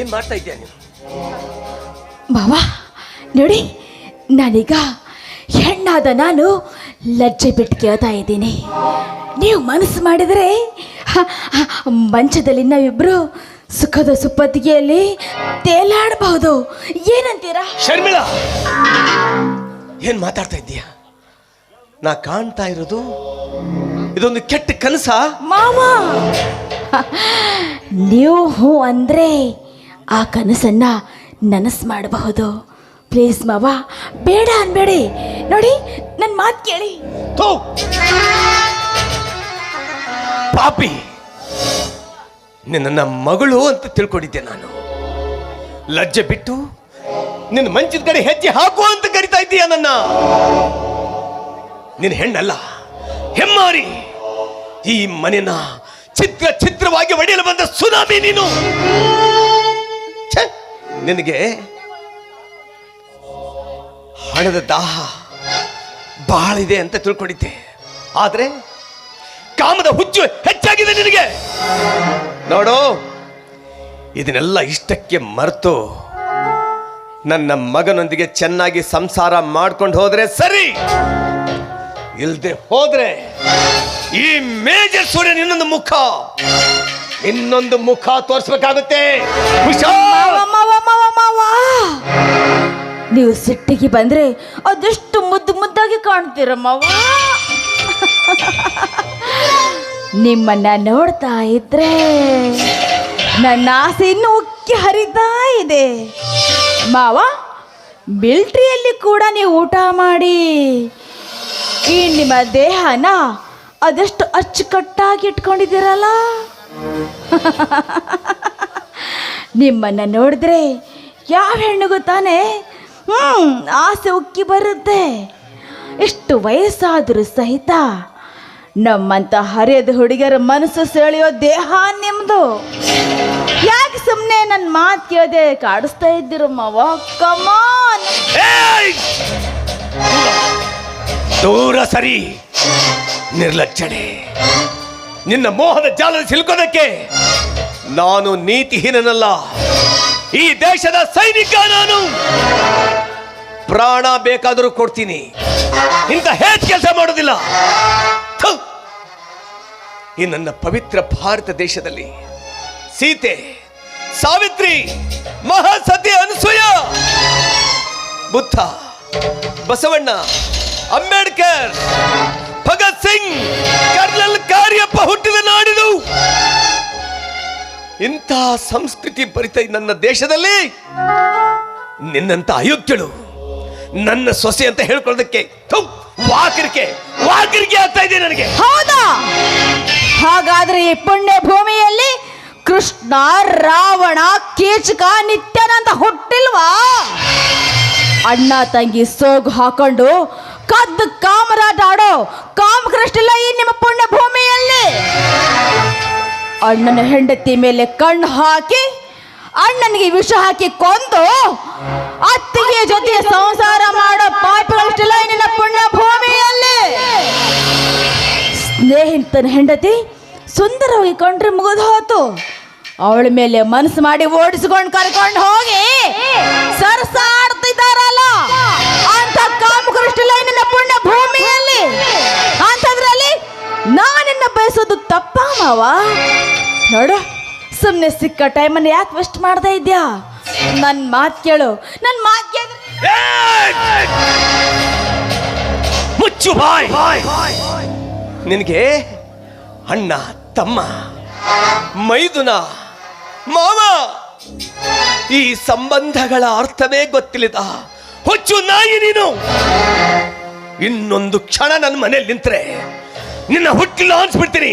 ಏನ್ ಮಾಡ್ತಾ ಇದ್ದೀಯ ನೀನು? ಬಾವಾ ನೋಡಿ ನಾನೀಗ ಹೆಣ್ಣಾದ ನಾನು ಲಜ್ಜೆ ಬಿಟ್ಟು ಕೇಳ್ತಾ ಇದ್ದೀನಿ. ನೀವು ಮನಸ್ಸು ಮಾಡಿದರೆ ಮಂಚದಲ್ಲಿ ನಾವಿಬ್ಬರು ಸುಖದ ಸುಪ್ಪತ್ತಿಗೆಯಲ್ಲಿ ತೇಲಾಡಬಹುದು. ಏನಂತೀರಾ? ಶರ್ಮಿಳಾ! ಏನು ಮಾತಾಡ್ತಾ ಇದ್ದೀಯ? ನಾ ಕಾಣ್ತಾ ಇರೋದು ಇದೊಂದು ಕೆಟ್ಟ ಕನಸ? ಮಾವ ನೀವು ಹೂ ಅಂದರೆ ಆ ಕನಸನ್ನ ನನಸು ಮಾಡಬಹುದು. ಪ್ಲೀಸ್ ಮಾವ, ಬೇಡ ಅನ್ಬೇಡಿ. ನೋಡಿ ನನ್ನ ಮಾತು ಕೇಳಿ! ಪಾಪಿ ನನ್ನ ಮಗಳು ಅಂತ ತಿಳ್ಕೊಂಡಿದ್ದೆ ನಾನು. ಲಜ್ಜೆ ಬಿಟ್ಟು ನಿನ್ನ ಮಂಚದ ಕಡೆ ಹೆಜ್ಜೆ ಹಾಕು ಅಂತ ಕರಿತಾ ಇದ್ದೀಯ ನನ್ನ. ನಿನ್ನ ಹೆಣ್ಣಲ್ಲ, ಹೆಮ್ಮಾರಿ. ಈ ಮನೆನ ಚಿತ್ರ ಚಿತ್ರವಾಗಿ ಒಡೆಯಲು ಬಂದ ಸುನಾಮಿ ನೀನು! ನಿನಗೆ ಹಣದ ದಾಹ ಬಹಳ ಇದೆ ಅಂತ ತಿಳ್ಕೊಂಡಿದ್ದೆ. ಆದ್ರೆ ಕಾಮದ ಹುಚ್ಚು ಹೆಚ್ಚಾಗಿದೆ ನಿನಗೆ. ನೋಡು, ಇದನ್ನೆಲ್ಲ ಇಷ್ಟಕ್ಕೆ ಮರೆತು ನನ್ನ ಮಗನೊಂದಿಗೆ ಚೆನ್ನಾಗಿ ಸಂಸಾರ ಮಾಡ್ಕೊಂಡು ಹೋದ್ರೆ ಸರಿ, ಇಲ್ದೆ ಹೋದ್ರೆ ಈ ಮೇಜರ್ ಸೂರ್ಯ ಇನ್ನೊಂದು ಮುಖ ಇನ್ನೊಂದು ಮುಖ ತೋರಿಸ್ಬೇಕಾಗುತ್ತೆ. ಮಾವ ನೀವು ಸಿಟ್ಟಿಗೆ ಬಂದ್ರೆ ಅದೆಷ್ಟು ಮುದ್ದು ಮುದ್ದಾಗಿ ಕಾಣ್ತೀರ ಮಾವ ನಿಮ್ಮನ್ನ ನೋಡ್ತಾ ಇದ್ರೆ ನನ್ನ ಆಸೆ ಇನ್ನೂ ಉಕ್ಕಿ ಹರಿತಾ ಇದೆ. ಮಾವ, ಮಿಲ್ಟ್ರಿಯಲ್ಲಿ ಕೂಡ ನೀವು ಊಟ ಮಾಡಿ. ಈ ನಿಮ್ಮ ದೇಹನ ಅದೆಷ್ಟು ಅಚ್ಚುಕಟ್ಟಾಗಿ ಇಟ್ಕೊಂಡಿದ್ದೀರಲ್ಲ? ನಿಮ್ಮನ್ನ ನೋಡಿದ್ರೆ ಯಾವ ಹೆಣ್ಣಿಗೂ ತಾನೇ ಹ್ಞೂ ಆಸೆ ಉಕ್ಕಿ ಬರುತ್ತೆ. ಎಷ್ಟು ವಯಸ್ಸಾದರೂ ಸಹಿತ ನಮ್ಮಂತ ಹರಿಯದ ಹುಡುಗಿಯರ ಮನಸ್ಸು ಸೆಳೆಯೋ ದೇಹ ನಿಮ್ಮದು ಯಾಕೆ ಸುಮ್ಮನೆ ನನ್ನ ಮಾತು ಕೇಳದೆ ಕಾಡಿಸ್ತಾ ಇದ್ದೀರ ಮಾವ? ಕಮಾನ್ ದೂರ ಸರಿ. ನಿರ್ಲಕ್ಷಣೆ ನಿನ್ನ ಮೋಹದ ಜಾಲದ ಸಿಲ್ಕೋದಕ್ಕೆ ನಾನು ನೀತಿಹೀನನಲ್ಲ. ಈ ದೇಶದ ಸೈನಿಕ ನಾನು. ಪ್ರಾಣ ಬೇಕಾದರೂ ಕೊಡ್ತೀನಿ. ಇಂಥ ಹೇಟ್ ಕೆಲಸ ಮಾಡೋದಿಲ್ಲ. ಈ ನನ್ನ ಪವಿತ್ರ ಭಾರತ ದೇಶದಲ್ಲಿ ಸೀತೆ, ಸಾವಿತ್ರಿ, ಮಹಾಸತಿ ಅನಸೂಯ, ಬುದ್ಧ, ಬಸವಣ್ಣ, ಅಂಬೇಡ್ಕರ್, ಭಗತ್ ಸಿಂಗ್, ಕರ್ನಲ್ ಕಾರ್ಯಪ್ಪ ಹುಟ್ಟಿದ ನಾಡಿದು. ಇಂಥ ಸಂಸ್ಕೃತಿ ಭರಿತ ಈ ನನ್ನ ದೇಶದಲ್ಲಿ ನಿನ್ನಂತ ಅಯೋಗ್ಯಳು ನನ್ನ ಸೊಸೆ ಅಂತ ಹೇಳ್ಕೊಳ್ಳೋದಕ್ಕೆ ವಾಕರಿಕೆ ವಾಕರಿಕೆ ಆಗ್ತಾ ಇದೆ ನನಗೆ. ಹೌದಾ? ಹಾಗಾದ್ರೆ ಈ ಪುಣ್ಯ ಭೂಮಿಯಲ್ಲಿ ಕೃಷ್ಣ, ರಾವಣ ಕೀಚಕ ನಿತ್ಯಾನಂದ ಹುಟ್ಟಿಲ್ವಾ? ಅಣ್ಣ, ತಂಗಿ, ಸೋಗು ಹಾಕೊಂಡು ಕದ್ದು ಕಾಮರಾಟ ಆಡೋ ಕಾಮಕೃಷ್ಣಿಲ್ಲ ಈ ನಿಮ್ಮ ಪುಣ್ಯ ಭೂಮಿಯಲ್ಲಿ ಅಣ್ಣನ ಹೆಂಡತಿ ಮೇಲೆ ಕಣ್ಣು ಹಾಕಿ ಅಣ್ಣನಿಗೆ ವಿಷ ಹಾಕಿ ಕೊಂದು ಅತ್ತಿಗೆ ಜೊತೆ ಸಂಸಾರ ಮಾಡೋ ಪಾಪಿಗಳಷ್ಟಿಲ್ಲ ನಿನ್ನ ಪುಣ್ಯ ಭೂಮಿಯಲ್ಲಿ. ಸ್ನೇಹಿತನ ಹೆಂಡತಿ ಸುಂದರವಾಗಿ ಕಂಡ್ರೆ ಮುಗಿದು ಹೋತು. ಅವಳ ಮೇಲೆ ಮನಸ್ಸು ಮಾಡಿ ಓಡಿಸ್ಕೊಂಡು ಕರ್ಕೊಂಡು ಹೋಗಿ ಸರ್ಸಾಡ್ತಿದ್ದಾರಲ್ಲ. ಅಂತ ಕಾಮಕೃಷ್ಟಿಲ್ಲ ನಿನ್ನ ಪುಣ್ಯ ಭೂಮಿಯಲ್ಲಿ. ಅಂತದ್ರಲ್ಲಿ ನಾನಿನ್ನ ಬಯಸೋದು ತಪ್ಪ ಮಾವ. ನೋಡು. ಸುಮ್ಮನೆ ಸಿಕ್ಕ ಟೈಮನ್ನು ಯಾಕೆ ವೇಸ್ಟ್ ಮಾಡ್ದೆ ಇದ್ಯಾ? ನನ್ನ ಮಾತು ಕೇಳು. ನನ್ನ ಮಾತು ಏಯ್! ಮುಚ್ಚು ಬಾಯ್! ನಿನಗೆ ಅಣ್ಣ, ತಮ್ಮ, ಮೈದುನ, ಮಾವ, ಈ ಸಂಬಂಧಗಳ ಅರ್ಥವೇ ಗೊತ್ತಿಲ್ಲದ ಹುಚ್ಚು ನಾಯಿ ನೀನು. ಇನ್ನೊಂದು ಕ್ಷಣ ನನ್ನ ಮನೇಲಿ ನಿಂತ್ರೆ ನಿನ್ನ ಹುಟ್ಟಿಲ್ಲ ಅನ್ಸ್ಬಿಡ್ತೀನಿ.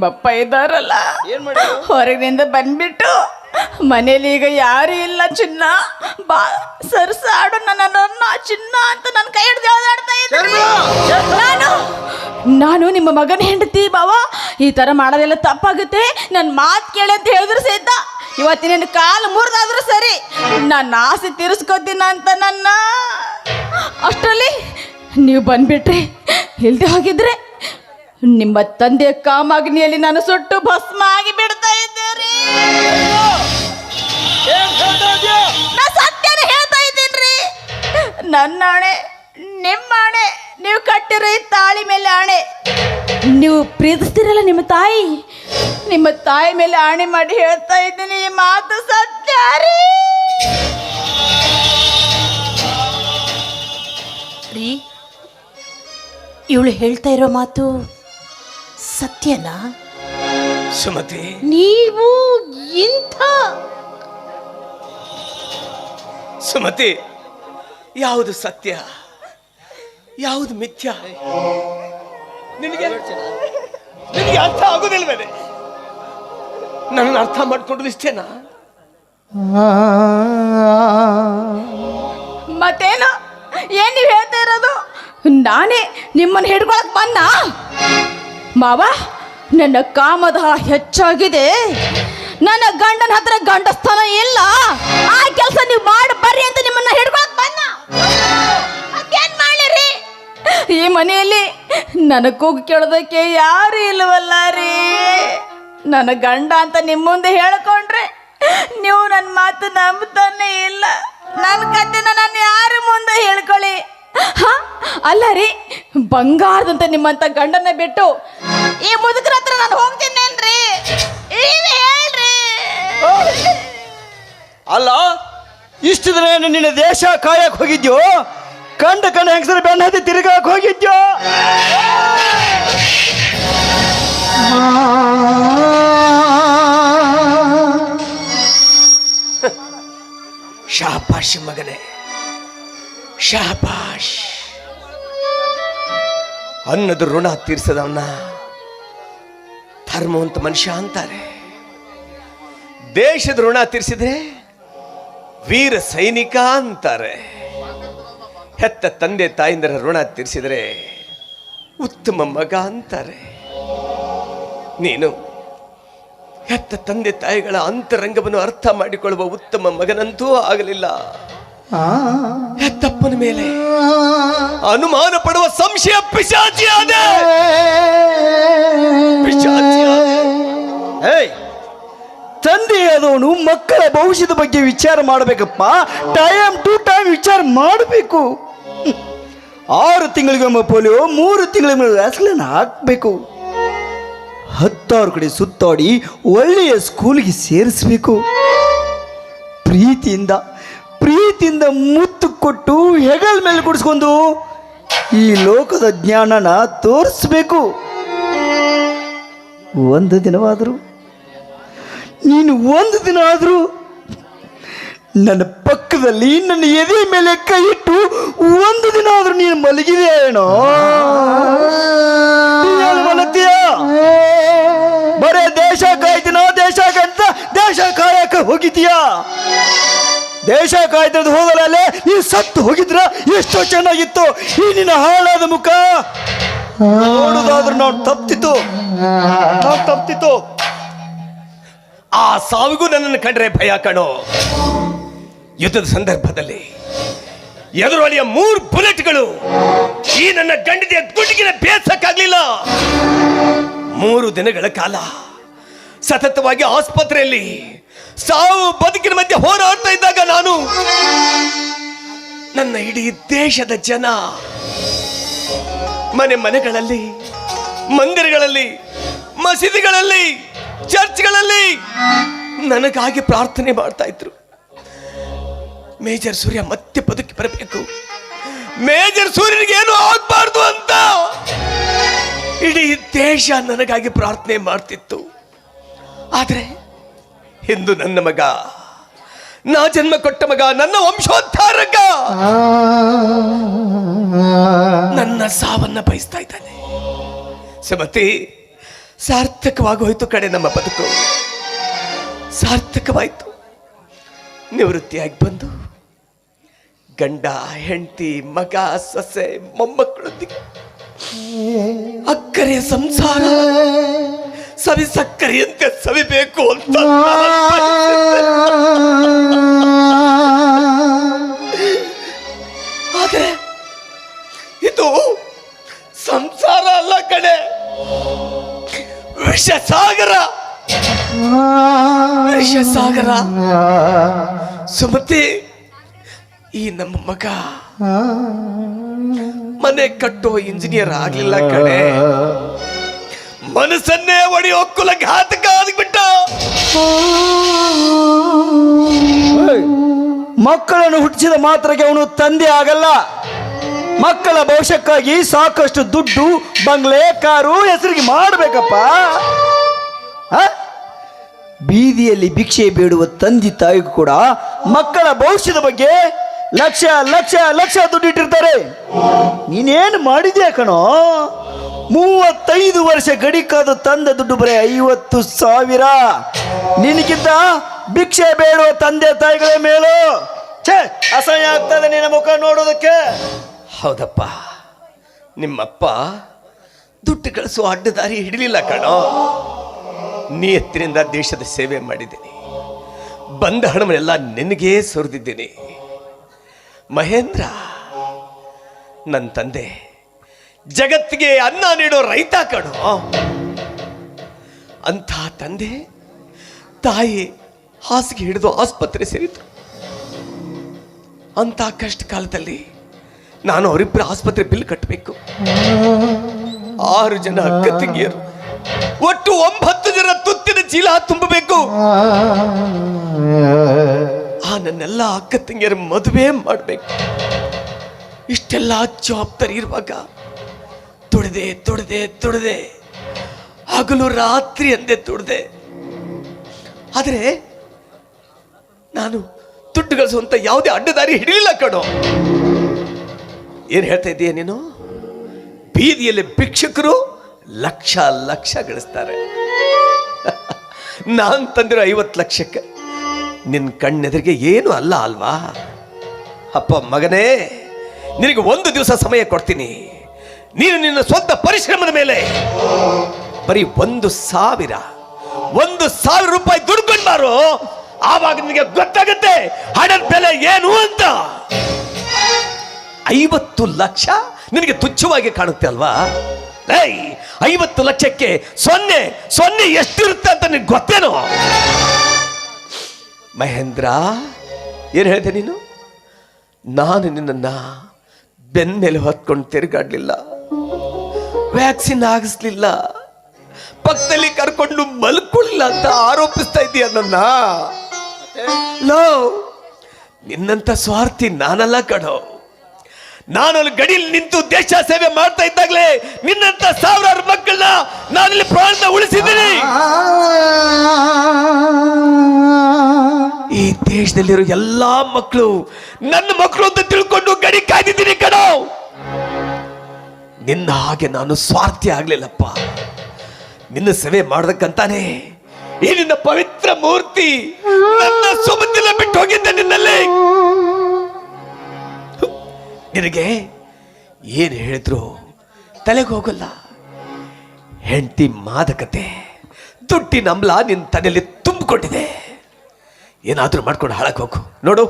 ನಿಮ್ಮಪ್ಪ ಇದ್ದಾರಲ್ಲ? ಏನ್ ಹೊರಗಿನಿಂದ ಬಂದ್ಬಿಟ್ಟು ಮನೇಲಿ ಈಗ ಯಾರು ಇಲ್ಲ ಚಿನ್ನ. ಬಾ ಸರ್ಸಾಡು ನನ್ನ ಚಿನ್ನ ಅಂತ ನನ್ನ ಕೈ ಹಿಡಿದು ಎಳ್ದಾಡ್ತಾ ಇದ್ರಿ. ನಾನು ನಾನು ನಿಮ್ಮ ಮಗನ ಹೆಂಡತಿ ಬಾವ. ಈ ಥರ ಮಾಡೋದೆಲ್ಲ ತಪ್ಪಾಗುತ್ತೆ. ನನ್ನ ಮಾತು ಕೇಳಿ ಅಂತ ಹೇಳಿದ್ರು ಸಹಿತ ಇವತ್ತಿನ ನಿನ್ನ ಕಾಲು ಮುರಿದಾದ್ರೂ ಸರಿ. ನನ್ನ ಆಸೆ ತೀರಿಸ್ಕೋತೀನ ಅಂತ ನನ್ನ. ಅಷ್ಟರಲ್ಲಿ ನೀವು ಬಂದ್ಬಿಟ್ರಿ ಇಲ್ದೆ ಹೋಗಿದ್ರೆ ನಿಮ್ಮ ತಂದೆಯ ಕಾಮಾಗ್ನಿಯಲ್ಲಿ ನಾನು ಸುಟ್ಟು ಭಸ್ಮ ಆಗಿ ಬಿಡ್ತಾ ಇದ್ದೀರಿ ನಾ ಸತ್ಯನ ಹೇಳ್ತಾ ಇದ್ದೀನ್ರಿ ನನ್ನ ಆಣೆ ನಿಮ್ಮ ಆಣೆ ನೀವು ಕಟ್ಟಿರೋ ಈ ತಾಳಿ ಮೇಲೆ ಆಣೆ. ನೀವು ಪ್ರೀತಿಸ್ತೀರಲ್ಲ ನಿಮ್ಮ ತಾಯಿ? ನಿಮ್ಮ ತಾಯಿ ಮೇಲೆ ಆಣೆ ಮಾಡಿ ಹೇಳ್ತಾ ಇದ್ದೀನಿ ಈ ಮಾತು ಸತ್ಯ ರೀ. ರೀ ಇವಳು ಹೇಳ್ತಾ ಇರೋ ಮಾತು ಸತ್ಯನಾ? ಸುಮತಿ. ನೀವು ಇಂಥ ಸುಮತಿ ಯಾವುದು ಸತ್ಯ? ಯಾವುದು ಮಿಥ್ಯ? ನಿನಗೆ ನಿನಗೆ ಅರ್ಥ ಆಗುದಿಲ್ವೇನೆ? ನನ್ನ ಅರ್ಥ ಮಾಡ್ಕೊಂಡು ಇಷ್ಟೇನಾ? ಮತ್ತೇನು? ಏನ್ ನೀವು ಹೇಳ್ತಾ ಇರೋದು? ನಾನೇ ನಿಮ್ಮನ್ನು ಹಿಡ್ಕೊಳಕ್ ಬಂದ? ಮಾವ, ನನ್ನ ಕಾಮದ ಹೆಚ್ಚಾಗಿದೆ. ನನ್ನ ಗಂಡನ ಹತ್ರ ಗಂಡಸ್ಥಾನ ಇಲ್ಲ. ಆ ಕೆಲಸ ನೀವು ಮಾಡಿ ಬರ್ರಿ ಅಂತ ನಿಮ್ಮನ್ನ ಹಿಡ್ಕೊಳಕ್ ಬಂದ. ಮತ್ತೇನ್ ಮಾಡ್ಲಿರಿ? ಈ ಮನೆಯಲ್ಲಿ ನನ್ನ ಕೂಗು ಕೇಳೋದಕ್ಕೆ ಯಾರು ಇಲ್ವಲ್ಲ ರೀ. ನನ್ನ ಗಂಡ ಅಂತ ನಿಮ್ಮ ಮುಂದೆ ಹೇಳ್ಕೊಂಡ್ರೆ ನೀವು ನನ್ನ ಮಾತು ನಂಬ್ತಾನೆ ಇಲ್ಲ. ನನ್ನ ಕಥೆನ ನಾನು ಯಾರ ಮುಂದೆ ಹೇಳ್ಕೊಳ್ಳಿ. ಹ? ಅಲ್ಲ ರೀ ಬಂಗಾರದಂತ ನಿಮ್ಮಂತ ಗಂಡನ ಬಿಟ್ಟು ಈ ಮುದುಕರ ಹತ್ರ ನಾನು ಹೋಗ್ತೀನೇನ್ರಿ ಹೇಳ್ರಿ. ಅಲ್ಲ ಇಷ್ಟು ದಿನ ಏನು ನಿನ್ನ ದೇಶ ಕಾಯಕ್ ಹೋಗಿದ್ಯೋ? ಕಂಡ ಕಂಡ ಹೆಂಗಸರು ಬೆನ್ನ ಹತ್ತಿ ತಿರುಗಾಕ್ ಹೋಗಿದ್ಯೋ? ಶಾಪಾಶಿ ಮಗನೇ. ಶಾಪಾಶ್ ಅನ್ನದ ಋಣ ತೀರ್ಸದವನ್ನ ಧರ್ಮವಂತ ಮನುಷ್ಯ ಅಂತಾರೆ. ದೇಶದ ಋಣ ತೀರಿಸಿದ್ರೆ ವೀರ ಸೈನಿಕ ಅಂತಾರೆ. ಹೆತ್ತ ತಂದೆ ತಾಯಿಂದರ ಋಣ ತೀರಿಸಿದರೆ ಉತ್ತಮ ಮಗ ಅಂತಾರೆ. ನೀನು ಹೆತ್ತ ತಂದೆ ತಾಯಿಗಳ ಅಂತರಂಗವನ್ನು ಅರ್ಥ ಮಾಡಿಕೊಳ್ಳುವ ಉತ್ತಮ ಮಗನಂತೂ ಆಗಲಿಲ್ಲ. ಹೆತ್ತಪ್ಪನ ಮೇಲೆ ಅನುಮಾನ ಪಡುವ ಸಂಶಯ ಪಿಶಾಚಿಯಾದ. ಪಿಶಾಚಿಯಾದ. ಏಯ್ ತಂದೆಯಾದವನು ಮಕ್ಕಳ ಭವಿಷ್ಯದ ಬಗ್ಗೆ ವಿಚಾರ ಮಾಡಬೇಕಪ್ಪ. ಟೈಮ್ ಟು ಟೈಮ್ ವಿಚಾರ ಮಾಡಬೇಕು. ಆರು ತಿಂಗಳಿಗೊಮ್ಮೆ ಪೋಲಿಯೋ ಮೂರು ತಿಂಗಳಿಗೊಮ್ಮೆ ವ್ಯಾಸಲನ್ನು ಹಾಕಬೇಕು. ಹತ್ತಾರು ಕಡೆ ಸುತ್ತಾಡಿ ಒಳ್ಳೆಯ ಸ್ಕೂಲಿಗೆ ಸೇರಿಸಬೇಕು. ಪ್ರೀತಿಯಿಂದ ಪ್ರೀತಿಯಿಂದ ಮುತ್ತು ಕೊಟ್ಟು ಹೆಗಲ್ ಮೇಲೆ ಕುಡಿಸ್ಕೊಂಡು ಈ ಲೋಕದ ಜ್ಞಾನನ ತೋರಿಸ್ಬೇಕು. ಒಂದು ದಿನವಾದರೂ, ನೀನು ಒಂದು ದಿನ ಆದರೂ ನನ್ನ ಪಕ್ಕದಲ್ಲಿ ನನ್ನ ಎದೆ ಮೇಲೆ ಕೈ ಇಟ್ಟು ಒಂದು ದಿನ ಆದರೂ ನೀನು ಮಲಗಿದೆ ಏನೋ? ಬರೇ ದೇಶ ಕಾಯ್ತೀನೋ, ದೇಶ ಕಾಯ್ತ, ದೇಶ ಕಾಯಕ ಹೋಗಿದ್ದೀಯಾ? ದೇಶ ಕಾಯ್ತದ ಹೋಗಲಲ್ಲೇ ನೀವು ಸತ್ತು ಹೋಗಿದ್ರ ಎಷ್ಟು ಚೆನ್ನಾಗಿತ್ತು. ಈ ನಿನ್ನ ಹಾಳಾದ ಮುಖ. ನೋಡುದಾದ್ರೂ ನಾವು ತಪ್ತಿತ್ತು. ನಾವು ತಪ್ತಿತ್ತು. ಆ ಸಾವಿಗೂ ನನ್ನನ್ನು ಕಂಡ್ರೆ ಭಯ ಕಣೋ. ಯುದ್ಧದ ಸಂದರ್ಭದಲ್ಲಿ ಎದುರಾಳಿಯ ಮೂರು ಬುಲೆಟ್ಗಳು ಈ ನನ್ನ ಗಂಡದಿಯ ಗುಂಡಿಗಿನ ಬೇಸಕ್ಕಾಗ್ಲಿಲ್ಲ. ಮೂರು ದಿನಗಳ ಕಾಲ ಸತತವಾಗಿ ಆಸ್ಪತ್ರೆಯಲ್ಲಿ ಸಾವು ಬದುಕಿನ ಮಧ್ಯೆ ಹೋರಾಡ್ತಾ ಇದ್ದಾಗ ನಾನು ನನ್ನ ಇಡೀ ದೇಶದ ಜನ ಮನೆ ಮನೆಗಳಲ್ಲಿ, ಮಂದಿರಗಳಲ್ಲಿ, ಮಸೀದಿಗಳಲ್ಲಿ, ಚರ್ಚ್ಗಳಲ್ಲಿ ನನಗಾಗಿ ಪ್ರಾರ್ಥನೆ ಮಾಡ್ತಾ ಇದ್ರು. ಮೇಜರ್ ಸೂರ್ಯ ಮತ್ತೆ ಬದುಕಿ ಬರಬೇಕು. ಮೇಜರ್ ಸೂರ್ಯನಿಗೆ ಏನು ಆಗ್ಬಾರ್ದು ಅಂತ ಇಡೀ ದೇಶ ನನಗಾಗಿ ಪ್ರಾರ್ಥನೆ ಮಾಡ್ತಿತ್ತು. ಆದರೆ ಇಂದು ನನ್ನ ಮಗ. ನಾ ಜನ್ಮ ಕೊಟ್ಟ ಮಗ, ನನ್ನ ವಂಶೋದ್ಧಾರಕ. ನನ್ನ ಸಾವನ್ನ ಬಯಸ್ತಾ ಇದ್ದಾನೆ. ಸಮತಿ ಸಾರ್ಥಕವಾಗಿ ಹೋಯ್ತು ಕಡೆ ನಮ್ಮ ಬದುಕು. ಸಾರ್ಥಕವಾಯ್ತು. ನಿವೃತ್ತಿಯಾಗಿ ಬಂದು, ಗಂಡ, ಹೆಂಡತಿ, ಮಗ, ಸೊಸೆ ಮೊಮ್ಮಕ್ಕಳೊಂದಿಗೆ ಅಕ್ಕರೆ ಸಂಸಾರ. ಸವಿ ಸಕ್ಕರೆಯಂತೆ ಸವಿಬೇಕು ಅಂತ. ಆದರೆ ಇದು ಸಂಸಾರ ಅಲ್ಲ ಕಡೆ ವಿಷ ಸಾಗರ ವಿಷ ಸಾಗರ ಸುಮತಿ ಈ ನಮ್ಮ ಮಗ. ಮನೆ ಕಟ್ಟೋ ಇಂಜಿನಿಯರ್ ಆಗ್ಲಿಲ್ಲ ಕಣೆ. ಮನಸ್ಸನ್ನೇ ಒಡೆಯೋ ಕುಲ ಘಾತಕ ಆಗ್ಬಿಟ್ಟ ಮಕ್ಕಳನ್ನು ಹುಟ್ಟಿಸಿದ ಮಾತ್ರಕ್ಕೆ ಅವನು ತಂದೆ ಆಗಲ್ಲ. ಮಕ್ಕಳ ಭವಿಷ್ಯಕ್ಕಾಗಿ ಸಾಕಷ್ಟು ದುಡ್ಡು, ಬಂಗ್ಲೆ, ಕಾರು ಹೆಸರಿಗೆ ಮಾಡಬೇಕಪ್ಪ? ಬೀದಿಯಲ್ಲಿ ಭಿಕ್ಷೆ ಬೇಡುವ ತಂದೆ ತಾಯಿಗೂ ಕೂಡ ಮಕ್ಕಳ ಭವಿಷ್ಯದ ಬಗ್ಗೆ ಲಕ್ಷ ಲಕ್ಷ ಲಕ್ಷ ದುಡ್ಡು ಇಟ್ಟಿರ್ತಾರೆ. ನೀನೇನು ಮಾಡಿದ್ಯಾ ಕಣೋ? ಮೂವತ್ತೈದು ವರ್ಷ ಗಡಿಕಾದ ತಂದ ದುಡ್ಡು ಬರೀ ಐವತ್ತು ಸಾವಿರ. ನಿನಗಿಂತ ಭಿಕ್ಷೆ ಬೇಡುವ ತಂದೆ ತಾಯಿಗಳ ಮೇಲೂ. ಛೇ, ಅಸಹ್ಯ ಆಗ್ತದೆ ನಿನ್ನ ಮುಖ ನೋಡೋದಕ್ಕೆ. ಹೌದಪ್ಪ. ನಿಮ್ಮಪ್ಪ ದುಡ್ಡು ಕಳಿಸುವ ಅಡ್ಡದಾರಿ ಹಿಡಲಿಲ್ಲ ಕಣೋ. ನೀ ಎತ್ತಿನಿಂದ ದೇಶದ ಸೇವೆ ಮಾಡಿದ್ದೀನಿ. ಬಂದ ಹಣವನ್ನೆಲ್ಲ ನಿನಗೇ ಸುರಿದಿದ್ದೀನಿ. ಮಹೇಂದ್ರ ನನ್ನ ತಂದೆ. ಜಗತ್ತಿಗೆ ಅನ್ನ ನೀಡೋ ರೈತ ಕಣೋ. ಅಂಥ ತಂದೆ ತಾಯಿ ಹಾಸಿಗೆ ಹಿಡಿದು ಆಸ್ಪತ್ರೆ ಸೇರಿತು ಅಂತ ಕಷ್ಟ ಕಾಲದಲ್ಲಿ ನಾನು ಅವರಿಬ್ಬರ ಆಸ್ಪತ್ರೆ ಬಿಲ್ ಕಟ್ಟಬೇಕು. ಆರು ಜನ ಅಕ್ಕ ತಂಗಿಯರು ಒಟ್ಟು ಒಂಬತ್ತು ಜನ ತುತ್ತಿನ ಚೀಲ ತುಂಬಬೇಕು. ಆ ನನ್ನೆಲ್ಲ ಅಕ್ಕ ತಂಗಿಯರ ಮದುವೆ ಮಾಡಬೇಕು. ಇಷ್ಟೆಲ್ಲ ಜವಾಬ್ದಾರಿ ಇರುವಾಗ ತುಳಿದೆ ತುಡಿದೆ ತುಡಿದೆ. ಹಗಲು ರಾತ್ರಿ ಅಂದೆ ತುಡ್ದೆ. ಆದರೆ ನಾನು ದುಡ್ಡು ಗಳಿಸುವಂತ ಯಾವುದೇ ಅಡ್ಡದಾರಿ ಹಿಡಿಲಿಲ್ಲ ಕಣೋ. ಏನ್ ಹೇಳ್ತಾ ಇದೀಯ ನೀನು? ಬೀದಿಯಲ್ಲಿ ಭಿಕ್ಷಕರು ಲಕ್ಷ ಲಕ್ಷ ಗಳಿಸ್ತಾರೆ. ನಾನು ತಂದಿರೋ ಐವತ್ತು ಲಕ್ಷಕ್ಕೆ ನಿನ್ನ ಕಣ್ಣೆದುರಿಗೆ ಏನು ಅಲ್ಲ ಅಲ್ವಾ? ಅಪ್ಪ ಮಗನೇ, ನಿನಗೆ ಒಂದು ದಿವಸ ಸಮಯ ಕೊಡ್ತೀನಿ. ನೀನು ನಿನ್ನ ಸ್ವಂತ ಪರಿಶ್ರಮದ ಮೇಲೆ. ಬರೀ ಒಂದು ಸಾವಿರ ಒಂದು ಸಾವಿರ ರೂಪಾಯಿ ದುಡ್ಕೊಂಡು ಬಾರು ಆವಾಗ ನಿನಗೆ ಗೊತ್ತಾಗುತ್ತೆ ಹಣದ ಬೆಲೆ ಏನು ಅಂತ. ಐವತ್ತು ಲಕ್ಷ ನಿನಗೆ ತುಚ್ಛವಾಗಿ ಕಾಣುತ್ತೆ ಅಲ್ವಾ? ಏಯ್ ಐವತ್ತು ಲಕ್ಷಕ್ಕೆ ಸೊನ್ನೆ ಸೊನ್ನೆ ಎಷ್ಟಿರುತ್ತೆ ಅಂತ ನಿನಗೆ ಗೊತ್ತೇನೋ? ಮಹೇಂದ್ರ, ಏನು ಹೇಳಿದೆ ನೀನು? ನಾನು ನಿನ್ನನ್ನು ಬೆನ್ನೆಲೆ ಹೊತ್ಕೊಂಡು ತಿರುಗಾಡ್ಲಿಲ್ಲ. ವ್ಯಾಕ್ಸಿನ್ ಆಗಿಸ್ಲಿಲ್ಲ. ಪಕ್ಕದಲ್ಲಿ ಕರ್ಕೊಂಡು ಮಲ್ಕೊಳ್ಳಿಲ್ಲ ಅಂತ ಆರೋಪಿಸ್ತಾ ಇದೀಯ ನನ್ನ. ಲೋ, ನಿನ್ನಂತ ಸ್ವಾರ್ಥಿ ನಾನಲ್ಲ ಕಡೋ ನಾನಲ್ಲಿ ಗಡಿಲಿ ನಿಂತು ದೇಶ ಸೇವೆ ಮಾಡ್ತಾ ಇದ್ದಾಗಲೇ ನಿನ್ನಂತ ಸಾವಿರಾರು ಮಕ್ಕಳನ್ನ ನಾನಲ್ಲಿ ಪ್ರಾಣ ಉಳಿಸಿದ್ದೀನಿ. ಈ ದೇಶದಲ್ಲಿರೋ ಎಲ್ಲಾ ಮಕ್ಕಳು ನನ್ನ ಮಕ್ಕಳು ಅಂತ ತಿಳ್ಕೊಂಡು ಗಡಿ ಕಾಯ್ದಿದ್ದೀನಿ ಕಣೋ. ನಿನ್ನ ಹಾಗೆ ನಾನು ಸ್ವಾರ್ಥಿ ಆಗ್ಲಿಲ್ಲಪ್ಪ. ನಿನ್ನ ಸೇವೆ ಮಾಡೋದಕ್ಕಂತಾನೆ ಈ ನಿನ್ನ ಪವಿತ್ರ ಮೂರ್ತಿ ನನ್ನ ಸುಮತಿಲ್ಲ ಬಿಟ್ಟು ಹೋಗಿದ್ದೆ ನಿನ್ನಲ್ಲಿ. ನಿನಗೆ ಏನು ಹೇಳಿದ್ರು ತಲೆಗೆ ಹೋಗಲ್ಲ. ಹೆಂಡತಿ ಮಾದಕತೆ ದುಡ್ಡಿನ ಅಂಬ್ಲ ನಿನ್ನ ತಲೆಯಲ್ಲಿ ತುಂಬಿಕೊಂಡಿದೆ ಏನಾದರೂ ಮಾಡ್ಕೊಂಡು ಹಾಳಕ್ಕೆ ಹೋಗು. ನೋಡು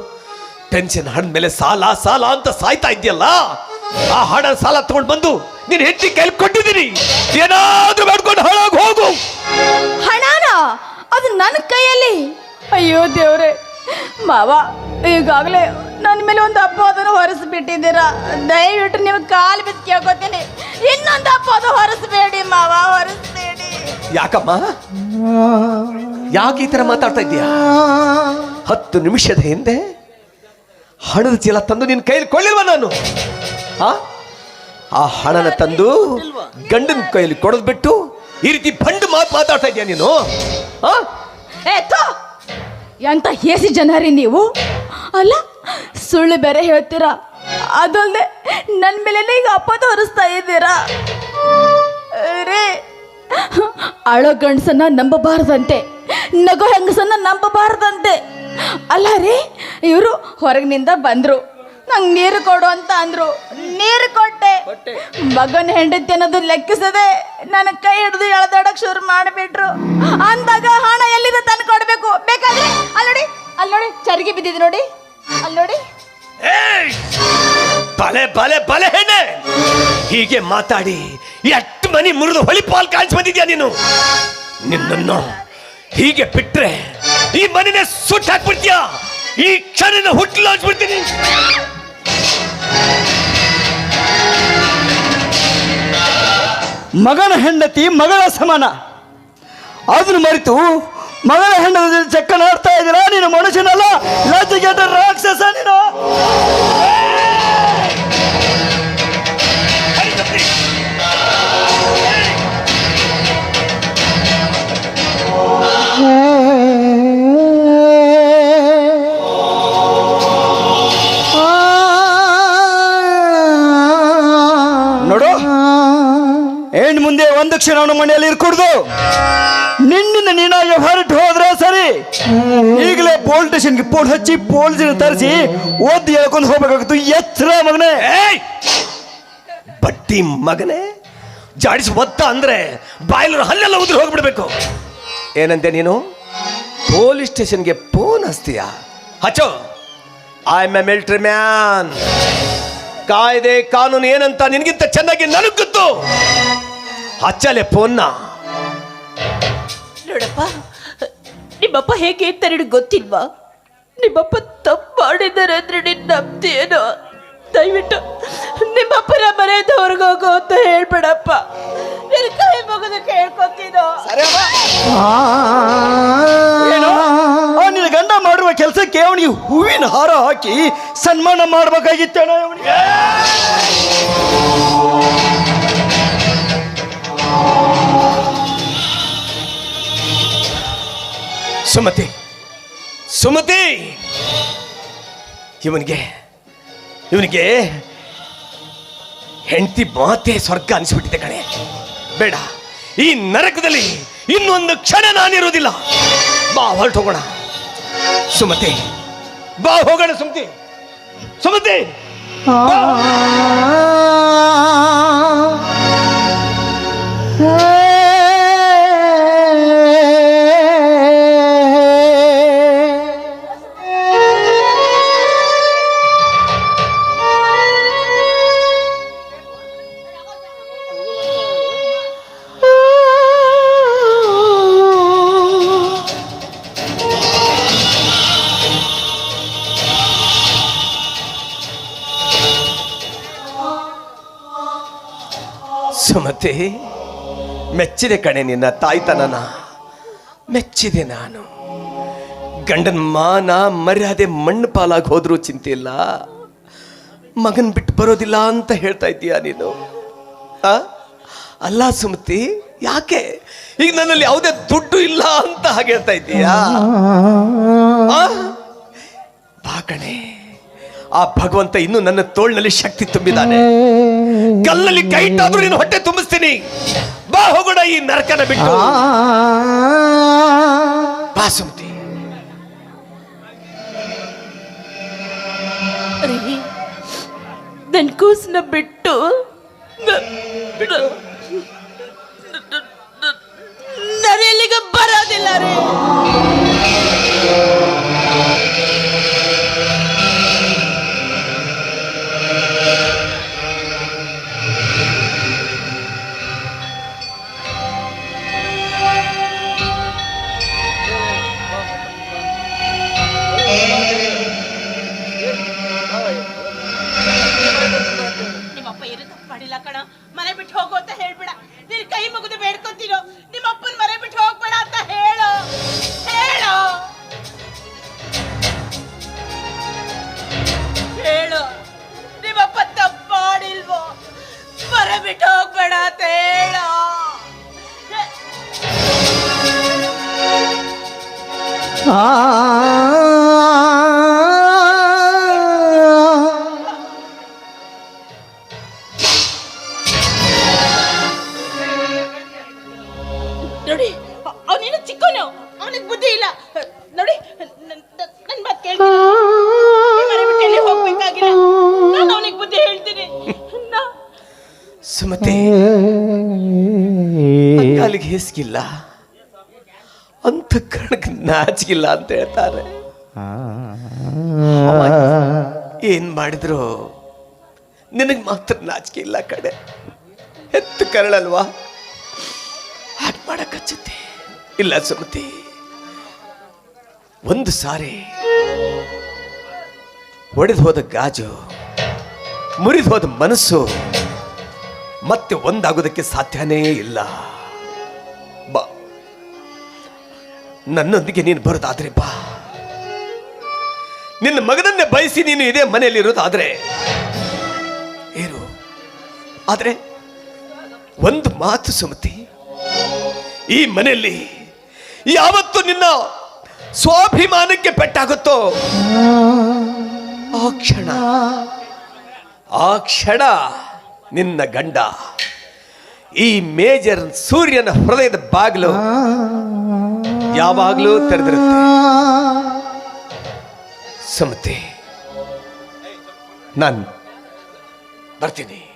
ಟೆನ್ಷನ್ ಹಣ್ಣ ಮೇಲೆ ಸಾಲ ಸಾಲ ಅಂತ ಸಾಯ್ತಾ ಇದೆಯಲ್ಲ? ಆ ಹಣ ಸಾಲ ತಗೊಂಡು ಬಂದು ನೀನು ಹೆಚ್ಚಿ ಕೈಲಿ ಕೊಟ್ಟಿದ್ದೀನಿ. ಏನಾದ್ರೂ ಬೇಡ್ಕೊಂಡು ಹಾಳಾಗಿ ಹೋಗು. ಹಣನ? ಅದು ನನ್ನ ಕೈಯಲ್ಲಿ? ಅಯ್ಯೋ ದೇವ್ರೆ ಮಾವ ಈಗಾಗಲೇ ನನ್ನ ಮೇಲೆ ಒಂದು ಅಪವಾದನ ಹೊರಿಸ್ಬಿಟ್ಟಿದ್ದೀರಾ. ದಯವಿಟ್ಟು ನೀವು ಕಾಲು ಬಿದ್ದು ಕೇಳ್ಕೊತೀನಿ ಇನ್ನೊಂದು ಹಬ್ಬ ಅದು ಹೊರಸ್ಬೇಡಿ ಮಾವ ಹೊರಸ್ಬೇಡಿ. ಯಾಕಮ್ಮ? ಯಾಕೆ ಈ ಥರ ಮಾತಾಡ್ತಾ ಇದ್ದೀಯಾ? ಹತ್ತು ನಿಮಿಷದ ಹಿಂದೆ ಹಣದ ಚೀಲ ತಂದು ನಿನ್ನ ಕೈಲಿ ಕೊಳ್ಳಿಲ್ವ ನಾನು? ಆ? ಆ ಹಣನ ತಂದು ಗಂಡನ ಕೈಯಲ್ಲಿ ಕೊಡದ್ ಬಿಟ್ಟು ಈ ರೀತಿ ಬಂಡು ಮಾತು ಮಾತಾಡ್ತಾ ಇದೀಯ ನೀನು? ಆ? ಎಂತ ಹೇಸಿ ಜನರಿ ನೀವು? ಅಲ್ಲ ಸುಳ್ಳು ಬೇರೆ ಹೇಳ್ತೀರಾ? ಅದಲ್ಲದೆ ನನ್ನ ಮೇಲೆ ಈಗ ಅಪ್ಪ ಹೊರಿಸ್ತಾ ಇದ್ದೀರಾ? ರೇ ಅಳೋ ಗಂಡಸನ್ನ ನಂಬಬಾರ್ದಂತೆ ನಗೋ ಹೆಂಗಸನ್ನ ನಂಬಬಾರ್ದಂತೆ. ಅಲ್ಲ ರೀ ಇವರು ಹೊರಗಿನಿಂದ ಬಂದರು. ನಂಗೆ ನೀರು ಕೊಡು ಅಂತ ಅಂದ್ರು. ನೀರು ಕೊಟ್ಟೆ. ಮಗನ ಹೆಂಡತಿ ಅನ್ನೋದು ಲೆಕ್ಕಿಸದೆ ನನ್ನ ಕೈ ಹಿಡಿದು ಎಳ್ದಾಡಕ್ ಶುರು ಮಾಡಿಬಿಟ್ರು. ಅಂದಾಗ ಹಣ ಎಲ್ಲಿದೆ ತಂದು ಕೊಡಬೇಕು? ಬೇಕಾದ್ರೆ ಅಲ್ಲಿ ನೋಡಿ ಅಲ್ಲಿ ನೋಡಿ ಚರಿಗೆ ಬಿದ್ದಿದೆ ನೋಡಿ. ಅಲ್ಲಿ ನೋಡಿ. ಏಯ್! ಬಲೆ ಬಲೆ ಬಲೆ ಹೆಣ್ಣೆ! ಹೀಗೆ ಮಾತಾಡಿ ಎಷ್ಟು ಮನಿ ಮುರಿದು ಹೊಳಿ ಪಾಲ್ ಕಾಣಿಸ್ ಬಂದಿದ್ಯಾ ನೀನು? ನಿನ್ನನ್ನು ಹೀಗೆ ಬಿಟ್ರೆ ಈ ಮನಿನೇ ಸುಟ್ಟ ಹಾಕ್ಬಿಡ್ತೀಯ? ಈ ಕ್ಷಣನ ಹುಟ್ಟಲು ಹಚ್ಬಿಡ್ತೀನಿ ಮಗನ ಹೆಂಡತಿ ಮಗಳ ಸಮಾನ. ಅದನ್ನು ಮರೆತು, ಮಗಳ ಹೆಂಡತಿ ಚಕ್ಕ ನಾಡ್ತಾ ಇದ್ದೀರಾ? ನೀನು ಮನುಷ್ಯನಲ್ಲ ಲಜ್ಜೆಗೆಟ್ಟ ರಾಕ್ಷಸ ನೀನು. ನೋಡು ಒಂದು ಕ್ಷಣವನ್ನು ಮನೆಯಲ್ಲಿ ಇರ್ಕೂಡ್ದು. ನಿನ್ನಿಂದ ನೀನಾಗಿ ಹೊರಟು ಹೋದ್ರೆ ಸರಿ. ಈಗಲೇ ಪೋಲ್ ಸ್ಟೇಷನ್ಗೆ ಪೋಲ್ ಹಚ್ಚಿ ಪೊಲೀಸರು ತರಿಸಿ ಓದಿ ಹೇಳ್ಕೊಂಡು ಹೋಗ್ಬೇಕಾಗಿತ್ತು. ಎಚ್ಚರ ಮಗನೇ! ಬಟ್ಟಿ ಮಗನೇ, ಜಾಡಿಸಿ ಒತ್ತ ಅಂದ್ರೆ ಬಾಯ್ಲರ್ ಹಲ್ಲೆಲ್ಲ ಉದ್ರಿ ಹೋಗ್ಬಿಡ್ಬೇಕು. ಏನಂತೆ ನೀನು? ಪೊಲೀಸ್ ಸ್ಟೇಷನ್ಗೆ ಫೋನ್ ಹಚ್ತೀಯ? ಹಚ್ಚೋ. I am a military man ಕಾಯ್ದೆ ಕಾನೂನು ಏನಂತ ನಿನಗಿಂತ ಚೆನ್ನಾಗಿ ನನಗೆ ಹಚ್ಚಲೆ ಫೋನ್ನ ನೋಡಪ್ಪ ನಿಮ್ಮಪ್ಪ ಹೇಗೆ ಅಂತ ನಿನಗೆ ಗೊತ್ತಿಲ್ವಾ? ನಿಮ್ಮಪ್ಪ ತಪ್ಪು ಮಾಡಿದ್ದಾರೆ ಅಂದ್ರೆ ನಿನ್ನ ನಂಬ್ತೀಯೇನೋ? ದಯವಿಟ್ಟು ನಿಮ್ಮಪ್ಪನ ಮನೆಯಿಂದ ಹೊರಗೆ ಹೋಗು ಅಂತ ಹೇಳ್ಬೇಡಪ್ಪ. ನಿನ್ನ ಕೈ ಮುಗಿದು ಕೇಳ್ಕೊತೀನೋ? ಏನು? ಆ ನಿನ್ನ ಗಂಡ ಮಾಡುವ ಕೆಲಸಕ್ಕೆ ಅವನಿಗೆ ಹೂವಿನ ಹಾರ ಹಾಕಿ ಸನ್ಮಾನ ಮಾಡ್ಬೇಕಾಗಿತ್ತೇನೋ ಅವನಿಗೆ? ಸುಮತಿ. ಸುಮತಿ! ಇವನಿಗೆ ಇವನಿಗೆ ಹೆಂಡತಿ ಮಾತೆ ಸ್ವರ್ಗ ಅನಿಸ್ಬಿಟ್ಟಿದೆ ಕಣೆ. ಬೇಡ ಈ ನರಕದಲ್ಲಿ ಇನ್ನೊಂದು ಕ್ಷಣ ನಾನಿರೋದಿಲ್ಲ ಬಾ ಹೊರಟು ಹೋಗೋಣ. ಸುಮತಿ ಬಾ ಹೋಗೋಣ ಸುಮತಿ. ಸುಮತಿ! ಸುಮತಿ, ಮೆಚ್ಚಿದೆ ಕಣೆ ನಿನ್ನ ತಾಯ್ತನನ. ಮೆಚ್ಚಿದೆ ನಾನು. ಗಂಡನ ಮಾನ ಮರ್ಯಾದೆ ಮಣ್ಣು ಪಾಲಾಗಿ ಹೋದ್ರೂ ಚಿಂತೆ ಇಲ್ಲ. ಮಗನ್ ಬಿಟ್ಟು ಬರೋದಿಲ್ಲ ಅಂತ ಹೇಳ್ತಾ ಇದ್ದೀಯ ನೀನು? ಅಲ್ಲ ಸುಮತಿ, ಯಾಕೆ? ಈಗ ನನ್ನಲ್ಲಿ ಯಾವುದೇ ದುಡ್ಡು ಇಲ್ಲ ಅಂತ ಹಾಗೆ ಹೇಳ್ತಾ ಇದ್ದೀಯಾ? ಬಾ ಕಣೆ. ಆ ಭಗವಂತ ಇನ್ನು ನನ್ನ ತೋಳ್ನಲ್ಲಿ ಶಕ್ತಿ ತುಂಬಿದ್ದಾನೆ ಕಲ್ಲಲ್ಲಿ ಕೈ ಇಟ್ಟಾದ್ರೂ ನೀನು ಹೊಟ್ಟೆ ತುಂಬಿಸ್ತೀನಿ ಬಾ ಹೋಗೋಣ ಈ ನರಕನ ಬಿಟ್ಟು ಬಾಸುಮತಿ ನನ್ ಕೂಸನ್ನ ಬಿಟ್ಟು ನಾನು ಎಲ್ಲಿಗೆ ಬರೋದಿಲ್ಲ ರೀ ನಿನ್ ಕೈ ಮುಗಿದು ಬೇಡ್ಕೊಂತೀನೋ ನಿಮ್ಮ ಅಪ್ಪನ ಮನೆ ಸುಮತಿ ಅಲ್ಲಿಗೆ ಹೇಸಿಗಿಲ್ಲ. ಅಂತ ಕಣಕ್ ನಾಚಿಗಿಲ್ಲ ಅಂತ ಹೇಳ್ತಾರೆ. ಏನ್ ಮಾಡಿದ್ರು? ನಿನಗೆ ಮಾತ್ರ ನಾಚಿಕೆ ಇಲ್ಲ ಕಡೆ ಎತ್ತು ಕರಳಲ್ವಾ? ಹಾಟ್ ಮಾಡಕ್ ಹಚ್ಚುತ್ತೆ. ಇಲ್ಲ ಸುಮತಿ, ಒಂದು ಸಾರಿ ಒಡೆದು ಹೋದ ಗಾಜು, ಮುರಿದು ಹೋದ ಮನಸ್ಸು ಮತ್ತೆ ಒಂದಾಗೋದಕ್ಕೆ ಸಾಧ್ಯನೇ ಇಲ್ಲ. ಬಾ. ನನ್ನೊಂದಿಗೆ ನೀನು ಬರೋದಾದ್ರೆ ಬಾ. ನಿನ್ನ ಮಗನನ್ನೇ ಬಯಸಿ ನೀನು ಇದೇ ಮನೆಯಲ್ಲಿ ಇರೋದಾದ್ರೆ. ಏನು? ಆದರೆ ಒಂದು ಮಾತು ಸುಮತಿ, ಈ ಮನೆಯಲ್ಲಿ ಯಾವತ್ತು ನಿನ್ನ ಸ್ವಾಭಿಮಾನಕ್ಕೆ ಪೆಟ್ಟಾಗುತ್ತೋ ಆ ಕ್ಷಣ ಆ ಕ್ಷಣ ನಿನ್ನ ಗಂಡ. ಈ ಮೇಜರ್ ಸೂರ್ಯನ ಹೃದಯದ ಬಾಗಿಲು ಯಾವಾಗಲೂ ತೆರೆದಿರುತ್ತೆ. ಸಮತೆ ನಾನು ಬರ್ತೀನಿ.